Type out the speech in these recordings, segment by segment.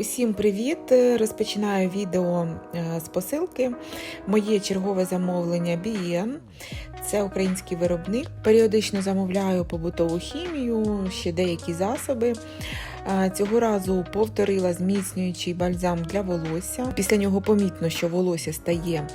Усім привіт! Розпочинаю відео е, з посилки. Моє чергове замовлення БІЄН Це український виробник. Періодично замовляю побутову хімію, ще деякі засоби. Цього разу повторила зміцнюючий бальзам для волосся. Після нього помітно, що волосся стає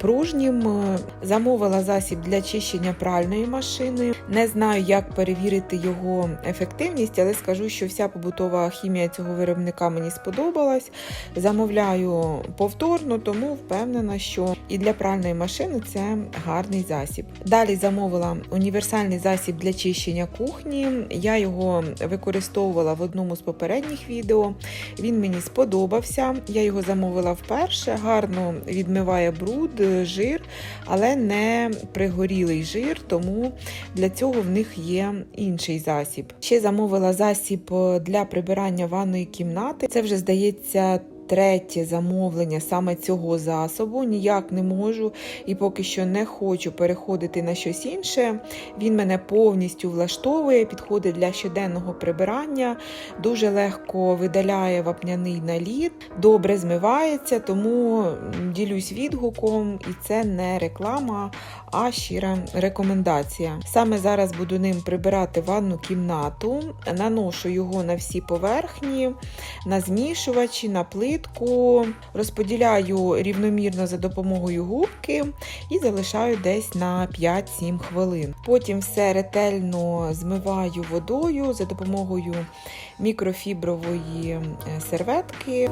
пружнім. Е, Замовила засіб для чищення пральної машини. Не знаю, як перевірити його ефективність, але скажу, що вся побутова хімія цього виробника мені сподобалась. Замовляю повторно, тому впевнена, що і для пральної машини це гарний засіб. Далі замовила універсальний засіб для чищення кухні. Я його використовувала в одному з попередніх відео. Він мені сподобався. Я його замовила вперше. Гарно відмиває бруд, жир, але не пригорілий жир, тому для цього в них є інший засіб. Ще замовила засіб для прибирання ванної кімнати. Це вже здається. Третє замовлення саме цього засобу ніяк не можу і поки що не хочу переходити на щось інше. Він мене повністю влаштовує, підходить для щоденного прибирання, дуже легко видаляє вапняний наліт, добре змивається, тому ділюсь відгуком, і це не реклама, а щира рекомендація. Саме зараз буду ним прибирати ванну кімнату, наношу його на всі поверхні, на змішувачі, на плитку, розподіляю рівномірно за допомогою губки і залишаю десь на 5-7 хвилин. Потім все ретельно змиваю водою за допомогою мікрофібрової серветки.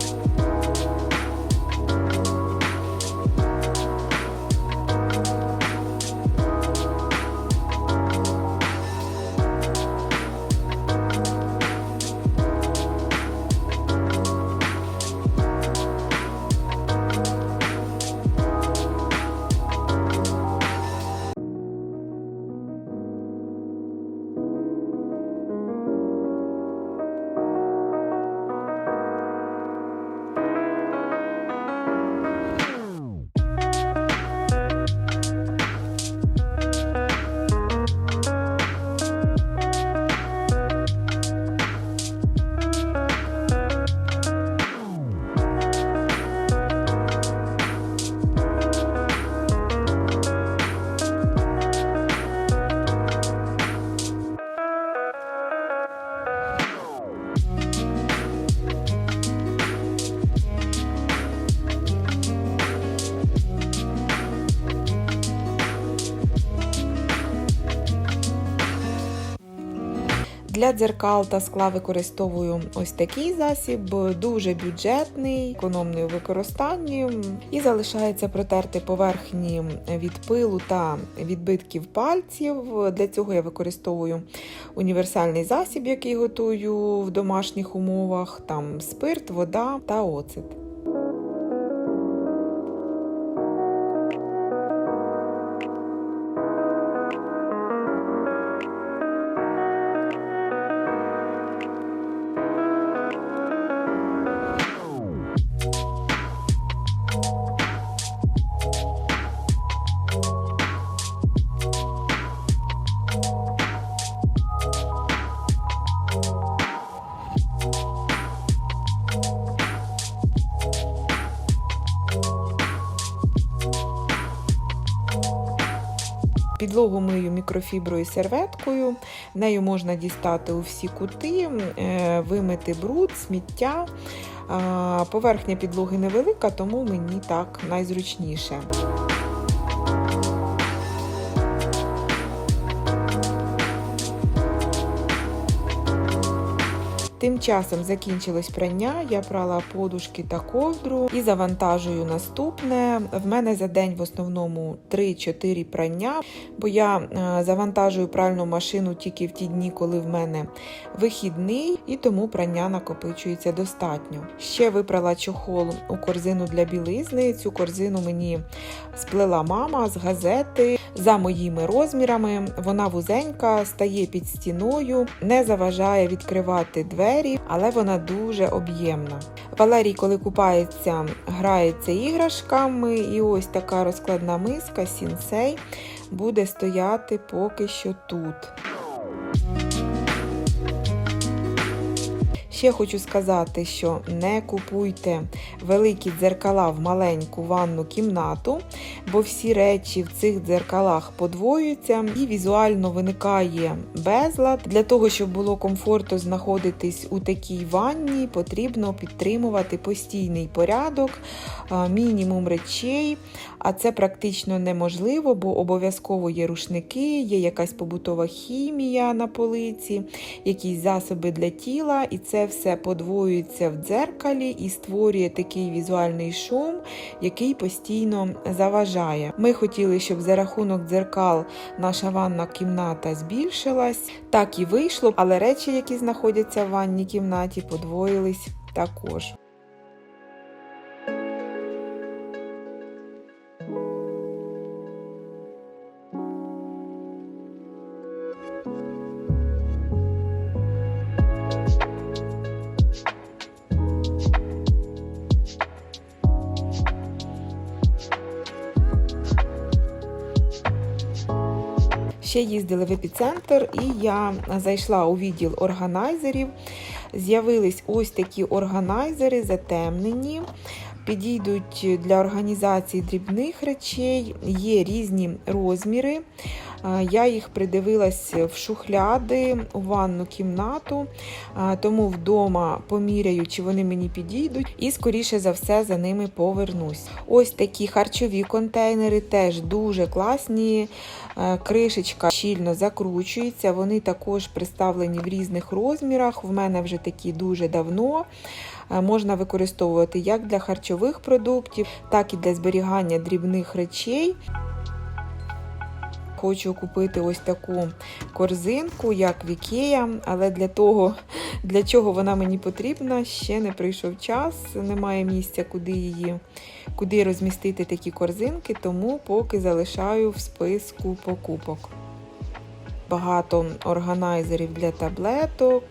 Для дзеркал та скла використовую ось такий засіб, дуже бюджетний, економний у використанні і залишається протерти поверхні від пилу та відбитків пальців. Для цього я використовую універсальний засіб, який готую в домашніх умовах: там спирт, вода та оцет. Підлогу мию мікрофіброю серветкою, нею можна дістати у всі кути, е, вимити бруд, сміття. Поверхня підлоги невелика, тому мені так найзручніше. Тим часом закінчилось прання, я прала подушки та ковдру і завантажую наступне. В мене за день в основному 3-4 прання, бо я е, завантажую пральну машину тільки в ті дні, коли в мене вихідний, і тому прання накопичується достатньо. Ще випрала чохол у корзину для білизни. Цю корзину мені сплела мама з газети за моїми розмірами. Вона вузенька, стає під стіною, не заважає відкривати двері, але вона дуже об'ємна. Валерій, коли купається, грається іграшками, і ось така розкладна миска сінсей буде стояти поки що тут. Ще хочу сказати, що не купуйте великі дзеркала в маленьку ванну кімнату, бо всі речі в цих дзеркалах подвоюються і візуально виникає безлад. Для того, щоб було комфортно знаходитись у такій ванні, потрібно підтримувати постійний порядок, мінімум речей. А це практично неможливо, бо обов'язково є рушники, є якась побутова хімія на полиці, якісь засоби для тіла, і це все подвоюється в дзеркалі і створює такий візуальний шум, який постійно заважає. Ми хотіли, щоб за рахунок дзеркал наша ванна кімната збільшилась. Так і вийшло, але речі, які знаходяться в ванній кімнаті, подвоїлись також. Ще їздили в епіцентр, і я зайшла у відділ органайзерів. З'явились ось такі органайзери, затемнені. Підійдуть для організації дрібних речей, є різні розміри. Я їх придивилась в шухляди, у ванну кімнату, тому вдома поміряю, чи вони мені підійдуть, і скоріше за все за ними повернусь. Ось такі харчові контейнери теж дуже класні. Кришечка щільно закручується, вони також представлені в різних розмірах. В мене вже такі дуже давно. Можна використовувати як для харчових продуктів, так і для зберігання дрібних речей. Хочу купити ось таку корзинку, як в Ікея, але для того, для чого вона мені потрібна, ще не прийшов час, немає місця, куди її, куди розмістити такі корзинки, тому поки залишаю в списку покупок. Багато органайзерів для таблеток,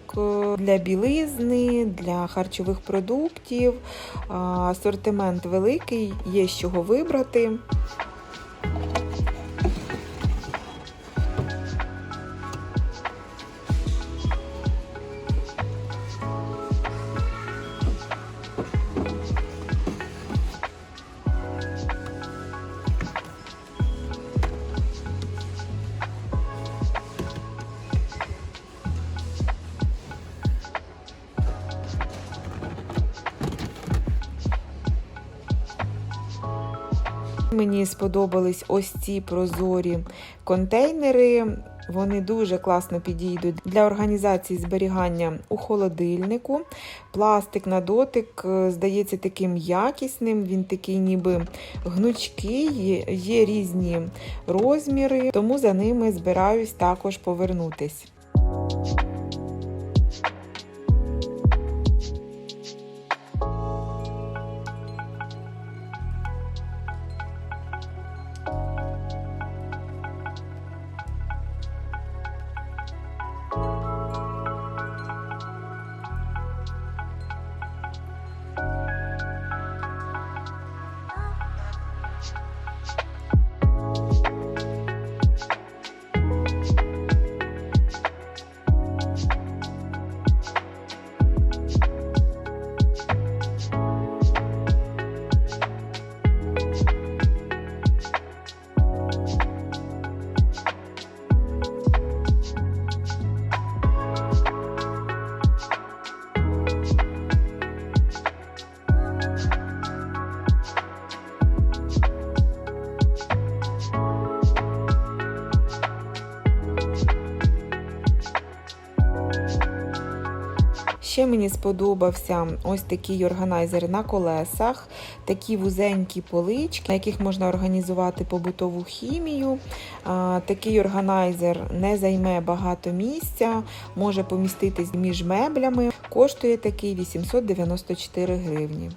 для білизни, для харчових продуктів. Асортимент великий, є з чого вибрати. Мені сподобались ось ці прозорі контейнери. Вони дуже класно підійдуть для організації зберігання у холодильнику. Пластик на дотик е, здається таким якісним, він такий ніби гнучкий, є, є різні розміри, тому за ними збираюсь також повернутись. Мені сподобався ось такий органайзер на колесах, такі вузенькі полички, на яких можна організувати побутову хімію. Такий органайзер не займе багато місця, може поміститись між меблями. Коштує такий 894 гривні.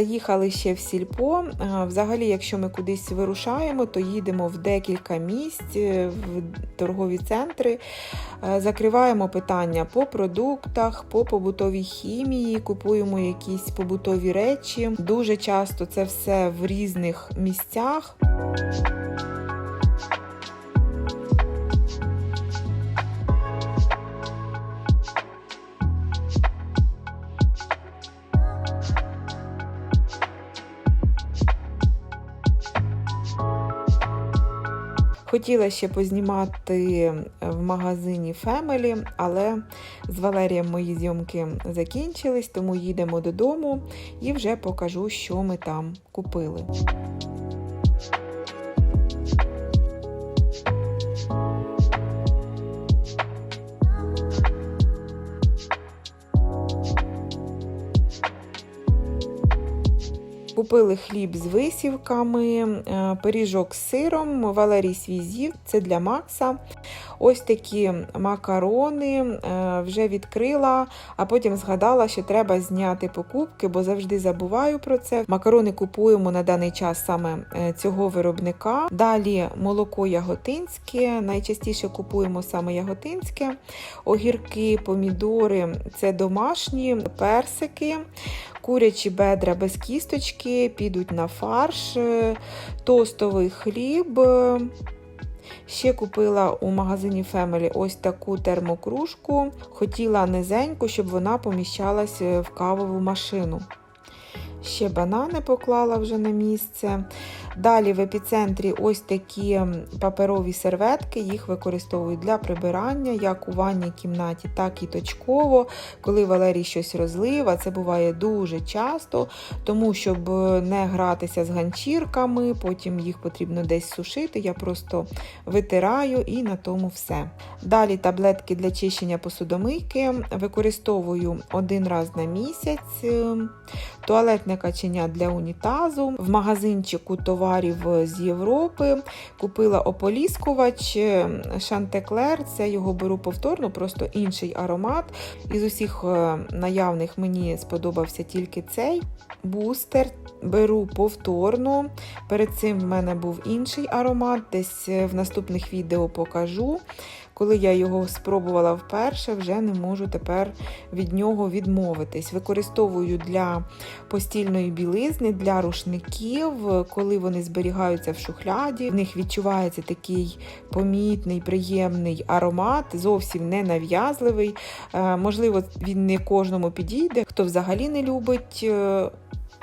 Заїхали ще в сільпо. Е, Взагалі, якщо ми кудись вирушаємо, то їдемо в декілька місць, е, в торгові центри. Е, Закриваємо питання по продуктах, по побутовій хімії, купуємо якісь побутові речі. Дуже часто це все в різних місцях. Хотіла ще познімати в магазині Family, але з Валерієм мої зйомки закінчились, тому їдемо додому і вже покажу, що ми там купили. Купили хліб з висівками, е, пиріжок з сиром, Валерій свій з'їв, це для Макса. Ось такі макарони е, вже відкрила, а потім згадала, що треба зняти покупки, бо завжди забуваю про це. Макарони купуємо на даний час саме е, цього виробника. Далі молоко яготинське, найчастіше купуємо саме яготинське, огірки, помідори це домашні, персики. Курячі бедра без кісточки підуть на фарш, е, тостовий хліб. Ще купила у магазині Family ось таку термокружку. Хотіла низеньку, щоб вона поміщалась в кавову машину. Ще банани поклала вже на місце. Далі в епіцентрі ось такі паперові серветки, їх використовують для прибирання, як у ванній кімнаті, так і точково. Коли Валерій щось розлив, а це буває дуже часто, тому щоб не гратися з ганчірками, потім їх потрібно десь сушити. Я просто витираю і на тому все. Далі таблетки для чищення посудомийки використовую один раз на місяць. Туалетне каченя для унітазу. В магазинчику товарів з Європи купила ополіскувач Шантеклер. Це його беру повторно, просто інший аромат. Із усіх наявних мені сподобався тільки цей бустер. Беру повторно. Перед цим в мене був інший аромат, десь в наступних відео покажу. Коли я його спробувала вперше, вже не можу тепер від нього відмовитись. Використовую для постільної білизни, для рушників, коли вони зберігаються в шухляді. В них відчувається такий помітний, приємний аромат, зовсім не нав'язливий. Можливо, він не кожному підійде, хто взагалі не любить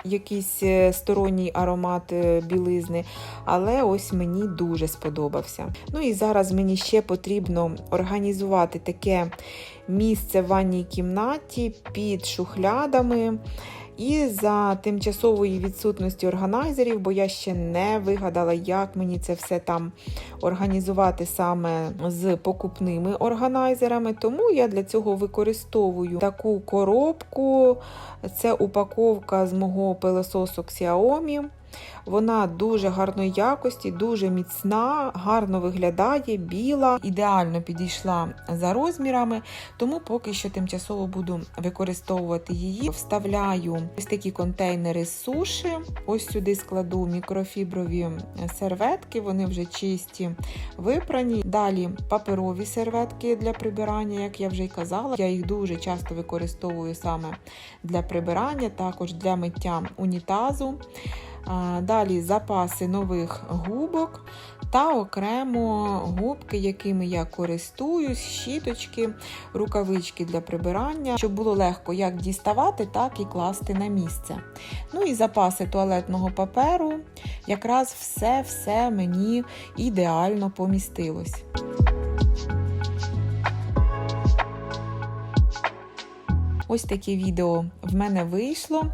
якийсь сторонній аромат білизни, але ось мені дуже сподобався. Ну і зараз мені ще потрібно організувати таке місце в ванній кімнаті під шухлядами. І за тимчасової відсутності органайзерів, бо я ще не вигадала, як мені це все там організувати саме з покупними органайзерами. Тому я для цього використовую таку коробку. Це упаковка з мого пилососу Xiaomi. Вона дуже гарної якості, дуже міцна, гарно виглядає, біла, ідеально підійшла за розмірами, тому поки що тимчасово буду використовувати її. Вставляю ось такі контейнери з суші. Ось сюди складу мікрофіброві серветки, вони вже чисті, випрані. Далі паперові серветки для прибирання, як я вже й казала. Я їх дуже часто використовую саме для прибирання, також для миття унітазу. Далі запаси нових губок та окремо губки, якими я користуюсь, щіточки, рукавички для прибирання, щоб було легко як діставати, так і класти на місце. Ну і запаси туалетного паперу. Якраз все-все мені ідеально помістилось. Ось таке відео в мене вийшло.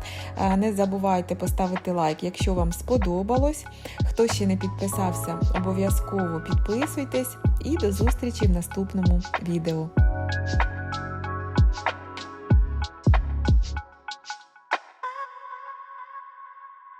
Е, не забувайте поставити лайк, якщо вам сподобалось. Хто ще не підписався, обов'язково підписуйтесь і до зустрічі в наступному відео.